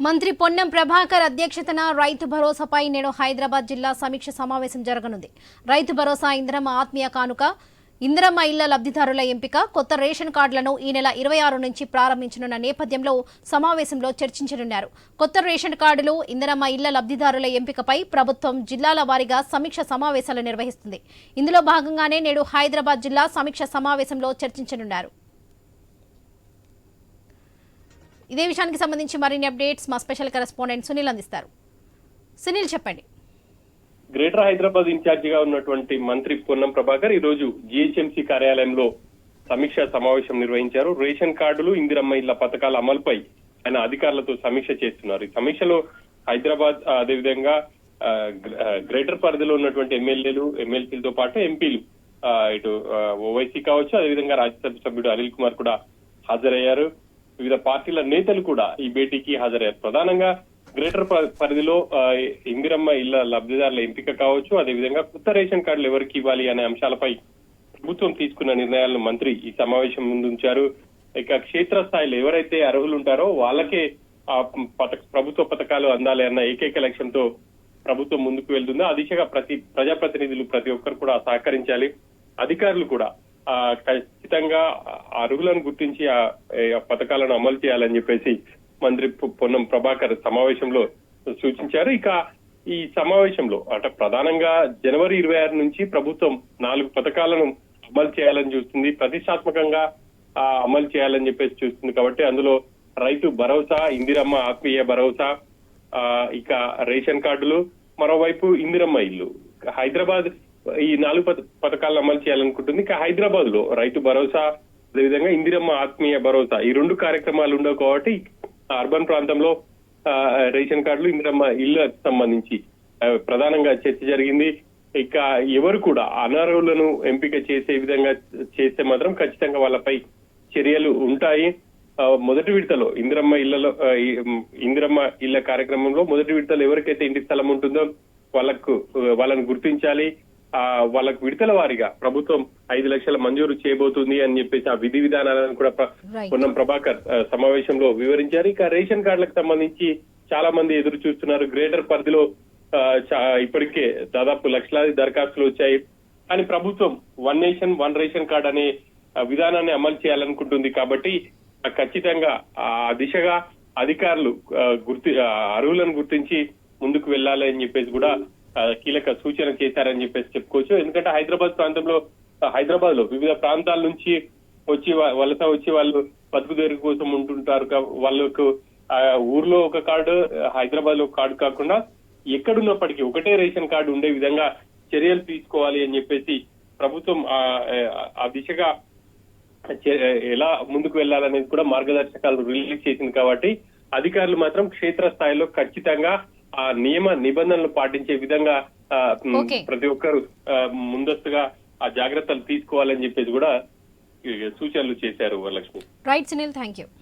మంత్రి పొన్నం ప్రభాకర్ అధ్యక్షతన రైతు భరోసాపై నేడు హైదరాబాద్ జిల్లా సమీక్ష సమావేశం జరగనుంది. రైతు భరోసా ఇంద్రమ్మ ఆత్మీయ కానుక ఇంద్రమ్మ ఇళ్ళ లబ్ధిదారుల ఎంపిక కొత్త రేషన్ కార్డులను ఈ నెల ఇరవై ఆరు నుంచి ప్రారంభించనున్న నేపథ్యంలో సమావేశంలో చర్చించనున్నారు. కొత్త రేషన్ కార్డులు ఇందిరమ్మ ఇళ్ళ లబ్ధిదారుల ఎంపికపై ప్రభుత్వం జిల్లాల వారీగా సమీక్ష సమావేశాలు నిర్వహిస్తుంది. ఇందులో భాగంగానే నేడు హైదరాబాద్ జిల్లా సమీక్ష సమావేశంలో చర్చించనున్నారు. ఇదే విషయానికి సంబంధించి మరిన్ని అప్డేట్స్ మా స్పెషల్ కరెస్పాండెంట్ సునీల్ అందిస్తారు. సునీల్ చెప్పండి. గ్రేటర్ హైదరాబాద్ ఇన్ఛార్జిగా ఉన్నటువంటి మంత్రి పొన్నం ప్రభాకర్ ఈ రోజు జిహెచ్ఎంసీ కార్యాలయంలో సమీక్ష సమావేశం నిర్వహించారు. రేషన్ కార్డులు ఇందిరమ్మ ఇళ్ళ పథకాల అమలుపై ఆయన అధికారులతో సమీక్ష చేస్తున్నారు. ఈ సమీక్షలో హైదరాబాద్ అదేవిధంగా గ్రేటర్ పరిధిలో ఉన్నటువంటి ఎమ్మెల్యేలు ఎమ్మెల్సీలతో పాటు ఎంపీలు ఇటు ఓవైసీ కావచ్చు అదేవిధంగా రాజ్యసభ సభ్యుడు అనిల్ కుమార్ కూడా హాజరయ్యారు. వివిధ పార్టీల నేతలు కూడా ఈ భేటీకి హాజరయ్యారు. ప్రధానంగా గ్రేటర్ ప- పరిధిలో ఇందిరమ్మ ఇళ్ళ లబ్ధిదారుల ఎంపిక కావచ్చు అదేవిధంగా కొత్త రేషన్ కార్డులు ఎవరికి ఇవ్వాలి అనే అంశాలపై ప్రభుత్వం తీసుకున్న నిర్ణయాలను మంత్రి ఈ సమావేశం ముందుంచారు. ఇక క్షేత్రస్థాయిలో ఎవరైతే అర్హులు ఉంటారో వాళ్ళకే ఆ పథక ప్రభుత్వ పథకాలు అందాలి అన్న ఏకైక లక్ష్యంతో ప్రభుత్వం ముందుకు వెళ్తుందో. ఆ దిశగా ప్రతి ప్రజాప్రతినిధులు ప్రతి ఒక్కరు కూడా సహకరించాలి. అధికారులు కూడా ఖచ్చితంగా ఆ అర్హులను గుర్తించి ఆ పథకాలను అమలు చేయాలని చెప్పేసి మంత్రి పొన్నం ప్రభాకర్ సమావేశంలో సూచించారు. ఇక ఈ సమావేశంలో అంటే ప్రధానంగా జనవరి ఇరవై ఆరు నుంచి ప్రభుత్వం నాలుగు పథకాలను అమలు చేయాలని చూస్తుంది. ప్రతిష్టాత్మకంగా ఆ, అమలు చేయాలని చెప్పేసి చూస్తుంది కాబట్టి అందులో రైతు భరోసా ఇందిరమ్మ ఆత్మీయ భరోసా ఆ, ఇక రేషన్ కార్డులు మరోవైపు ఇందిరమ్మ ఇల్లు. హైదరాబాద్ ఈ నాలుగు పథకాలను అమలు చేయాలనుకుంటుంది. ఇంకా హైదరాబాద్లో రైతు భరోసా అదేవిధంగా ఇందిరమ్మ ఆత్మీయ భరోసా ఈ రెండు కార్యక్రమాలు ఉండవు కాబట్టి అర్బన్ ప్రాంతంలో ఆ, రేషన్ కార్డులు ఇందిరమ్మ ఇళ్ళకు సంబంధించి ప్రధానంగా చర్చ జరిగింది. ఇక ఎవరు కూడా అనర్హులను ఎంపిక చేసే విధంగా చేస్తే మాత్రం ఖచ్చితంగా వాళ్ళపై చర్యలు ఉంటాయి. మొదటి విడతలో ఇందిరమ్మ ఇళ్ళలో ఇందిరమ్మ ఇళ్ళ కార్యక్రమంలో మొదటి విడతలో ఎవరికైతే ఇంటి స్థలం ఉంటుందో వాళ్ళకు వాళ్ళను వాళ్ళని గుర్తించాలి. వాళ్ళకు విడతల వారీగా ప్రభుత్వం ఐదు లక్షల మంజూరు చేయబోతుంది అని చెప్పేసి ఆ విధి విధానాలను కూడా. పొన్నం ప్రభాకర్ సమావేశంలో వివరించారు. ఇక రేషన్ కార్డులకు సంబంధించి చాలా మంది ఎదురు చూస్తున్నారు. గ్రేటర్ పరిధిలో ఇప్పటికే దాదాపు లక్షలాది దరఖాస్తులు వచ్చాయి. కానీ ప్రభుత్వం one nation one ration card అనే విధానాన్ని అమలు చేయాలనుకుంటుంది కాబట్టి ఖచ్చితంగా ఆ దిశగా అధికారులు గుర్తి అర్హులను గుర్తించి ముందుకు వెళ్ళాలి అని చెప్పేసి కూడా కీలక సూచన చేశారని చెప్పేసి చెప్పుకోవచ్చు. ఎందుకంటే హైదరాబాద్ ప్రాంతంలో హైదరాబాద్లో వివిధ ప్రాంతాల నుంచి వచ్చి వలస వచ్చి వాళ్ళు బతుకు తెరుగు కోసం ఉంటుంటారు వాళ్ళకు ఆ, ఊర్లో ఒక కార్డు హైదరాబాద్లో కార్డు కాకుండా ఎక్కడున్నప్పటికీ ఒకటే రేషన్ కార్డు ఉండే విధంగా చర్యలు తీసుకోవాలి అని చెప్పేసి ప్రభుత్వం ఆ ఆ దిశగా చే- ఎలా ముందుకు వెళ్ళాలనేది కూడా మార్గదర్శకాలు రిలీజ్ చేసింది కాబట్టి అధికారులు మాత్రం క్షేత్ర స్థాయిలో ఖచ్చితంగా ఆ నియమ నిబంధనలు పాటించే విధంగా. ప్రతి ఒక్కరు ఆ, ముందస్తుగా ఆ జాగ్రత్తలు తీసుకోవాలని చెప్పేసి కూడా సూచనలు చేశారు Varalakshmi right Sunil thank you